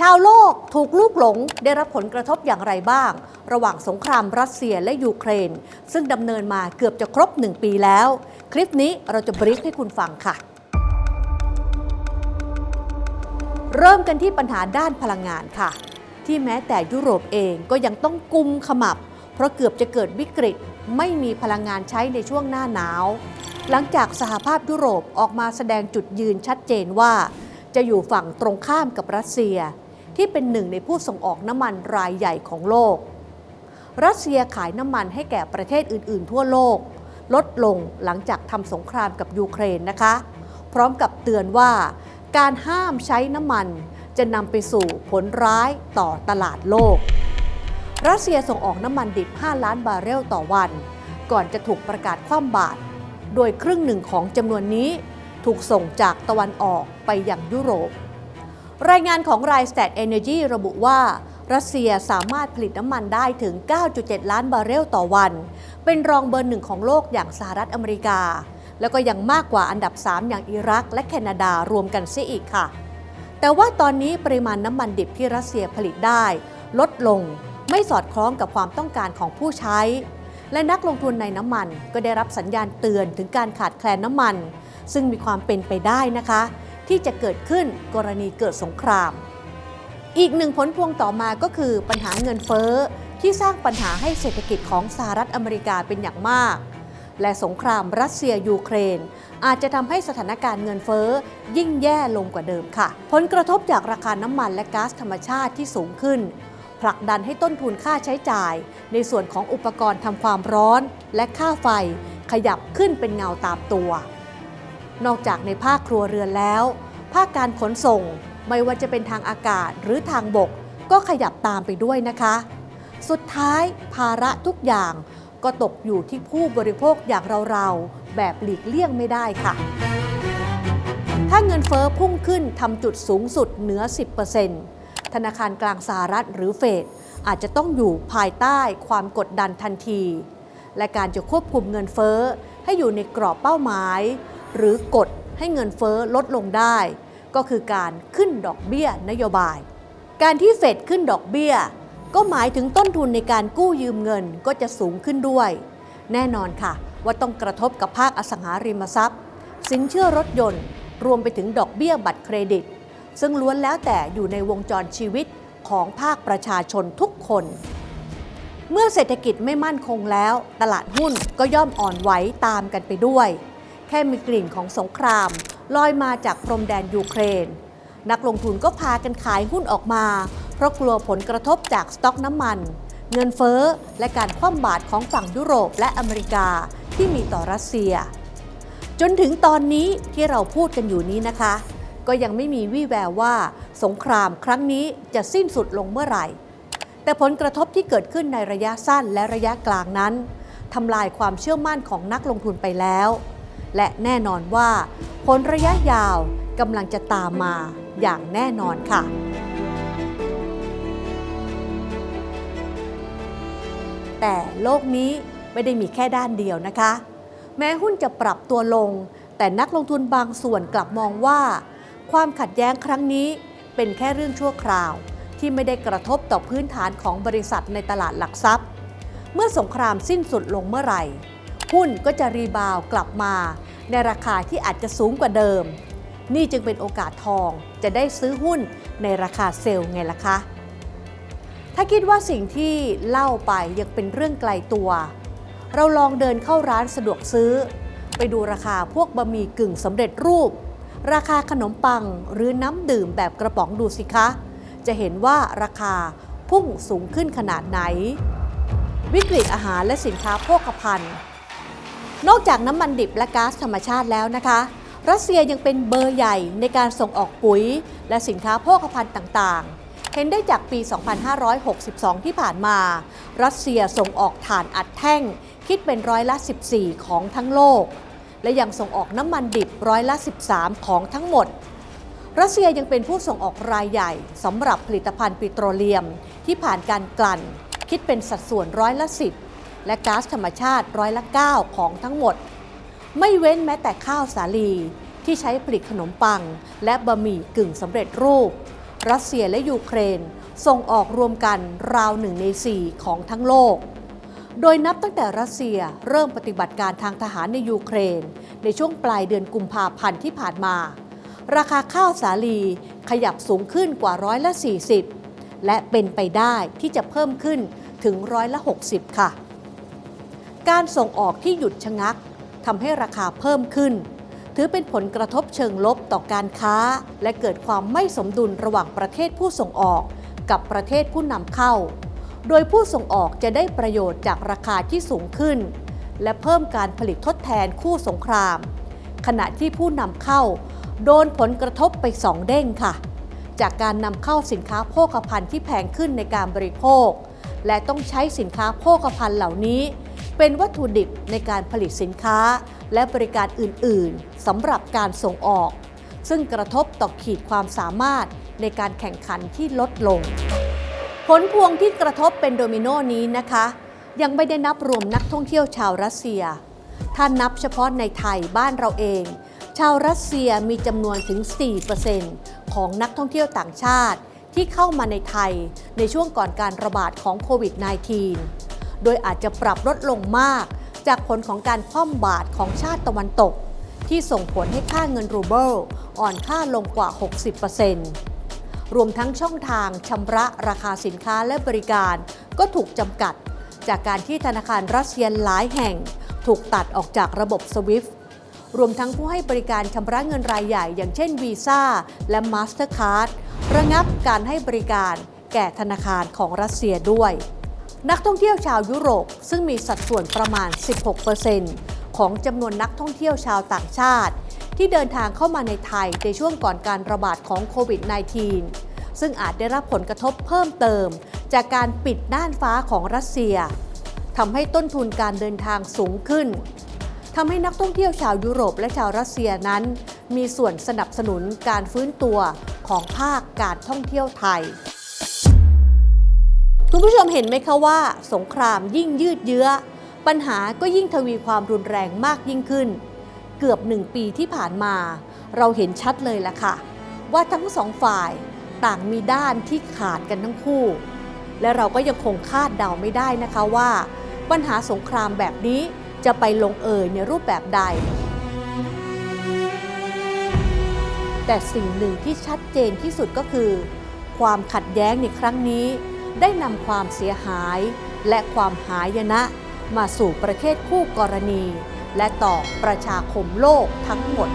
ชาวโลกถูกลูกหลงได้รับผลกระทบอย่างไรบ้าง ระหว่างสงครามรัสเซียและยูเครน ซึ่งดำเนินมาเกือบจะครบ1ปีแล้ว คลิปนี้เราจะบรีฟให้คุณฟังค่ะ เริ่มกันที่ปัญหาด้านพลังงานค่ะ ที่แม้แต่ยุโรปเองก็ยังต้องกุมขมับ เพราะเกือบจะเกิดวิกฤต ไม่มีพลังงานใช้ในช่วงหน้าหนาว หลังจากสหภาพยุโรปออกมาแสดงจุดยืนชัดเจนว่า จะอยู่ฝั่งตรงข้ามกับรัสเซีย ที่เป็นหนึ่งในผู้ส่งออกน้ำมันรายใหญ่ของโลก รัสเซียขายน้ำมันให้แก่ประเทศอื่น ๆ ทั่วโลก ลดลงหลังจากทำสงครามกับยูเครนนะคะ พร้อมกับเตือนว่า การห้ามใช้น้ำมันจะนำไปสู่ผลร้ายต่อตลาดโลก รัสเซียส่งออกน้ำมันดิบ 5 ล้านบาร์เรลต่อวัน ก่อนจะถูกประกาศคว่ำบาตรโดยครึ่งหนึ่งของจำนวนนี้ ถูกส่งจากตะวันออกไปยังยุโรป รายงานของ r i s t a t Energy ระบุว่า รัสเซียสามารถผลิตน้ำมันได้ถึง 9.7 ล้านบาร์เรลต่อวัน เป็นรองเบอร์หนึ่งของโลกอย่างสหรัฐอเมริกา แล้วก็ยังมากกว่าอันดับ 3 อย่างอิรัก และแคนาดารวมกันเสียอีกค่ะ แต่ว่าตอนนี้ปริมาณน้ำมันดิบที่รัสเซียผลิตได้ ลดลงไม่สอดคล้องกับความต้องการของผู้ใช้และนักลงทุนในน้ำมันก็ได้รับสัญญาณเตือนถึงการขาดแคลนน้ำมัน ซึ่งมีความเป็นไปได้นะคะ ที่จะเกิดขึ้นกรณีเกิดสงคราม อีกหนึ่งผลพวงต่อมาก็คือปัญหาเงินเฟ้อที่สร้างปัญหาให้เศรษฐกิจของสหรัฐอเมริกาเป็นอย่างมาก และสงครามรัสเซียยูเครน อาจจะทำให้สถานการณ์เงินเฟ้อยิ่งแย่ลงกว่าเดิมค่ะ ผลกระทบจากราคาน้ำมันและก๊าซธรรมชาติที่สูงขึ้น ผลักดันให้ต้นทุนค่าใช้จ่าย ในส่วนของอุปกรณ์ทำความร้อนและค่าไฟ ขยับขึ้นเป็นเงาตามตัว นอกจากในภาคครัวเรือนแล้ว ภาคการขนส่งไม่ว่าจะเป็นทางอากาศหรือทางบก ก็ขยับตามไปด้วยนะคะ สุดท้ายภาระทุกอย่างก็ตกอยู่ที่ผู้บริโภคอย่างเราๆ แบบหลีกเลี่ยงไม่ได้ค่ะ ถ้าเงินเฟอ้อพุ่งขึ้นทำจุดสูงสุดเหนือ 10%ธนาคารกลางสหรัฐหรือเฟดอาจจะต้องอยู่ภายใต้ความกดดันทันที และการจะควบคุมเงินเฟอ้อให้อยู่ในกรอบเป้าหมาย หรือกดให้เงินเฟอ้อลดลงได้ ก็คือการขึ้นดอกเบี้ยนโยบาย การที่เฟดขึ้นดอกเบี้ย ก็หมายถึงต้นทุนในการกู้ยืมเงินก็จะสูงขึ้นด้วย แน่นอนค่ะ ว่าต้องกระทบกับภาคอสังหาริมทรัพย์ สินเชื่อรถยนต์ รวมไปถึงดอกเบี้ยบัตรเครดิต ซึ่งล้วนแล้วแต่อยู่ในวงจรชีวิตของภาคประชาชนทุกคน เมื่อเศรษฐกิจไม่มั่นคงแล้ว ตลาดหุ้นก็ย่อมอ่อนไหวตามกันไปด้วย ค่มีกลิ่นของสงคราม ลอยมาจากพรมแดนยูเครน นักลงทุนก็พากันขายหุ้นออกมา เพราะกลัวผลกระทบจากสต็อกน้ำมัน เงินเฟ้อ และการคว่ำบาตรของฝั่งยุโรปและอเมริกาที่มีต่อรัสเซีย จนถึงตอนนี้ที่เราพูดกันอยู่นี้นะคะ ก็ยังไม่มีวี่แววว่า สงครามครั้งนี้จะสิ้นสุดลงเมื่อไหร่ แต่ผลกระทบที่เกิดขึ้นในระยะสั้นและระยะกลางนั้นทำลายความเชื่อมั่นของนักลงทุนไปแล้ว และแน่นอนว่า ผลระยะยาวกำลังจะตามมาอย่างแน่นอนค่ะแต่โลกนี้ไม่ได้มีแค่ด้านเดียวนะคะ แม้หุ้นจะปรับตัวลง แต่นักลงทุนบางส่วนกลับมองว่า ความขัดแย้งครั้งนี้เป็นแค่เรื่องชั่วคราว ที่ไม่ได้กระทบต่อพื้นฐานของบริษัทในตลาดหลักทรัพย์ เมื่อสงครามสิ้นสุดลงเมื่อไหร่ หุ้นก็จะรีบาวกลับมา ในราคาที่อาจจะสูงกว่าเดิม นี่จึงเป็นโอกาสทองจะได้ซื้อหุ้นในราคาเซลล์ไงล่ะคะ ถ้าคิดว่าสิ่งที่เล่าไปยังเป็นเรื่องไกลตัว เราลองเดินเข้าร้านสะดวกซื้อ ไปดูราคาพวกบะหมี่กึ่งสำเร็จรูป ราคาขนมปังหรือน้ำดื่มแบบกระป๋องดูสิคะ จะเห็นว่าราคาพุ่งสูงขึ้นขนาดไหน วิกฤตอาหารและสินค้าโภคภัณฑ์ นอกจากน้ำมันดิบและก๊าซธรรมชาติแล้วนะคะ รัสเซียยังเป็นเบอร์ใหญ่ในการส่งออกปุ๋ย และสินค้าโภคภัณฑ์ต่างๆ เห็นได้จากปี 2562 ที่ผ่านมา รัสเซียส่งออกถ่านอัดแท่ง คิดเป็นร้อยละ 14 ของทั้งโลก และยังส่งออกน้ำมันดิบร้อยละ 13 ของทั้งหมด รัสเซียยังเป็นผู้ส่งออกรายใหญ่สำหรับผลิตภัณฑ์ปิโตรเลียมที่ผ่านการกลั่น คิดเป็นสัดส่วนร้อยละ 10 และก๊าซธรรมชาติร้อยละ9ของทั้งหมด ไม่เว้นแม้แต่ข้าวสาลีที่ใช้ผลิตขนมปัง และบะหมี่กึ่งสำเร็จรูป รัสเซียและยูเครน ส่งออกรวมกันราวหนึ่งใน4ของทั้งโลก โดยนับตั้งแต่รัสเซียเริ่มปฏิบัติการทางทหารในยูเครน ในช่วงปลายเดือนกุมภาพันธ์ที่ผ่านมา ราคาข้าวสาลีขยับสูงขึ้นกว่าร้อยละ 40 และเป็นไปได้ที่จะเพิ่มขึ้นถึงร้อยละ 60 ค่ะ การส่งออกที่หยุดชะงักทำให้ราคาเพิ่มขึ้น ถือเป็นผลกระทบเชิงลบต่อการค้า และเกิดความไม่สมดุลระหว่างประเทศผู้ส่งออกกับประเทศผู้นำเข้า โดยผู้ส่งออกจะได้ประโยชน์จากราคาที่สูงขึ้น และเพิ่มการผลิตทดแทนคู่สงคราม ขณะที่ผู้นำเข้า โดนผลกระทบไปสองเด้งค่ะ จากการนำเข้าสินค้าโภคภัณฑ์ที่แพงขึ้นในการบริโภค และต้องใช้สินค้าโภคภัณฑ์เหล่านี้ เป็นวัตถุดิบในการผลิตสินค้า และบริการอื่น ๆสำหรับการส่งออก ซึ่งกระทบต่อขีดความสามารถในการแข่งขันที่ลดลง ผลพวงที่กระทบเป็นโดมิโนนี้นะคะ ยังไม่ได้นับรวมนักท่องเที่ยวชาวรัสเซีย ถ้านับเฉพาะในไทยบ้านเราเอง ชาวรัสเซียมีจำนวนถึง 4%ของนักท่องเที่ยวต่างชาติที่เข้ามาในไทยในช่วงก่อนการระบาดของโควิด -19 โดยอาจจะปรับลดลงมาก จากผลของการคว่ำบาตรของชาติตะวันตก ที่ส่งผลให้ค่าเงินรูเบิลอ่อนค่าลงกว่า 60%รวมทั้งช่องทางชำระราคาสินค้าและบริการ ก็ถูกจำกัด จากการที่ธนาคารรัสเซียหลายแห่ง ถูกตัดออกจากระบบ SWIFT รวมทั้งผู้ให้บริการชำระเงินรายใหญ่อย่างเช่นวีซ่าและ Mastercard ระงับการให้บริการแก่ธนาคารของรัสเซียด้วย นักท่องเที่ยวชาวยุโรป ซึ่งมีสัดส่วนประมาณ 16%ของจำนวนนักท่องเที่ยวชาวต่างชาติ ที่เดินทางเข้ามาในไทยในช่วงก่อนการระบาดของโควิด -19 ซึ่งอาจได้รับผลกระทบเพิ่มเติม จากการปิดน่านฟ้าของรัสเซียทำให้ต้นทุนการเดินทางสูงขึ้นทำให้นักท่องเที่ยวชาวยุโรปและชาวรัสเซียนั้น มีส่วนสนับสนุนการฟื้นตัวของภาคการท่องเที่ยวไทย คุณผู้ชมเห็นไหมคะว่า สงครามยิ่งยืดเยื้อ ปัญหาก็ยิ่งทวีความรุนแรงมากยิ่งขึ้น เกือบหนึ่งปีที่ผ่านมา เราเห็นชัดเลยละค่ะ ว่าทั้งสองฝ่ายต่างมีด้านที่ขาดกันทั้งคู่ และเราก็ยังคงคาดเดาไม่ได้นะคะว่า ปัญหาสงครามแบบนี้จะไปลงเอยในรูปแบบใด แต่สิ่งหนึ่งที่ชัดเจนที่สุดก็คือ ความขัดแย้งในครั้งนี้ ได้นำความเสียหาย และความหายนะ มาสู่ประเทศคู่กรณี และต่อประชาคมโลกทั้งหมด